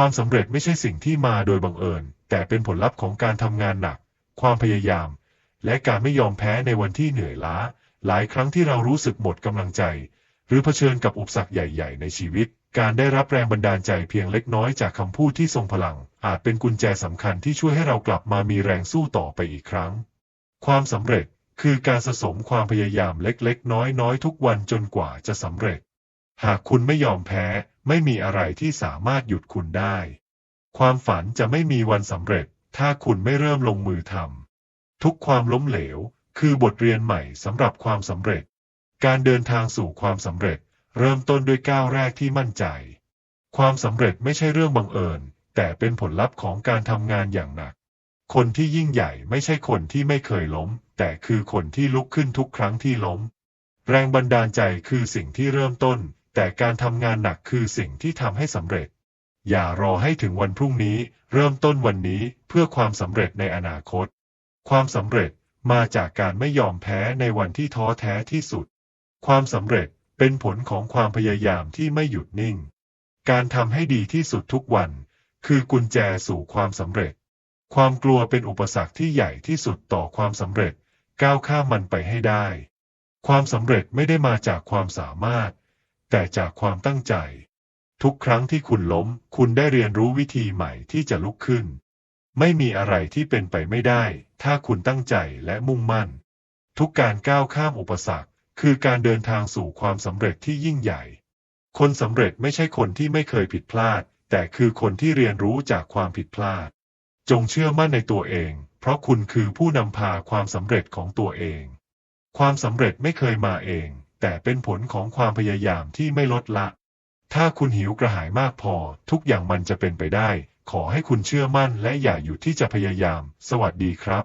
ความสำเร็จไม่ใช่สิ่งที่มาโดยบังเอิญ แต่เป็นผลลัพธ์ของการทำงานหนัก ความพยายาม และการไม่ยอมแพ้ในวันที่เหนื่อยล้า หลายครั้งที่เรารู้สึกหมดกำลังใจ หรือเผชิญกับอุปสรรคใหญ่ ๆ ในชีวิต การได้รับแรงบันดาลใจเพียงเล็กน้อยจากคำพูดที่ทรงพลัง อาจเป็นกุญแจสำคัญที่ช่วยให้เรากลับมามีแรงสู้ต่อไปอีกครั้ง ความสำเร็จคือการสะสมความพยายามเล็กๆ น้อยๆ ทุกวันจนกว่าจะสำเร็จ หากคุณไม่ยอมแพ้ ไม่มีอะไรที่สามารถหยุดคุณได้ ความฝันจะไม่มีวันสำเร็จ ถ้าคุณไม่เริ่มลงมือทำทุกความล้มเหลว คือบทเรียนใหม่สำหรับความสำเร็จ การเดินทางสู่ความสำเร็จ เริ่มต้นด้วยก้าวแรกที่มั่นใจ ความสำเร็จไม่ใช่เรื่องบังเอิญ แต่เป็นผลลัพธ์ของการทำงานอย่างหนัก คนที่ยิ่งใหญ่ไม่ใช่คนที่ไม่เคยล้ม แต่คือคนที่ลุกขึ้นทุกครั้งที่ล้ม แรงบันดาลใจคือสิ่งที่เริ่มต้น แต่การทำงานหนักคือสิ่งที่ทำให้สำเร็จ อย่ารอให้ถึงวันพรุ่งนี้ เริ่มต้นวันนี้เพื่อความสำเร็จในอนาคต ความสำเร็จมาจากการไม่ยอมแพ้ในวันที่ท้อแท้ที่สุด ความสำเร็จเป็นผลของความพยายามที่ไม่หยุดนิ่ง การทำให้ดีที่สุดทุกวัน คือกุญแจสู่ความสำเร็จ ความกลัวเป็นอุปสรรคที่ใหญ่ที่สุดต่อความสำเร็จ ก้าวข้ามมันไปให้ได้ ความสำเร็จไม่ได้มาจากความสามารถ แต่จากความตั้งใจ ทุกครั้งที่คุณล้ม คุณได้เรียนรู้วิธีใหม่ที่จะลุกขึ้น ไม่มีอะไรที่เป็นไปไม่ได้ ถ้าคุณตั้งใจและมุ่งมั่น ทุกการก้าวข้ามอุปสรรค คือการเดินทางสู่ความสำเร็จที่ยิ่งใหญ่ คนสำเร็จไม่ใช่คนที่ไม่เคยผิดพลาด แต่คือคนที่เรียนรู้จากความผิดพลาด จงเชื่อมั่นในตัวเอง เพราะคุณคือผู้นำพาความสำเร็จของตัวเอง ความสำเร็จไม่เคยมาเอง แต่เป็นผลของความพยายามที่ไม่ลดละ ถ้าคุณหิวกระหายมากพอ ทุกอย่างมันจะเป็นไปได้ ขอให้คุณเชื่อมั่นและอย่าหยุดที่จะพยายาม สวัสดีครับ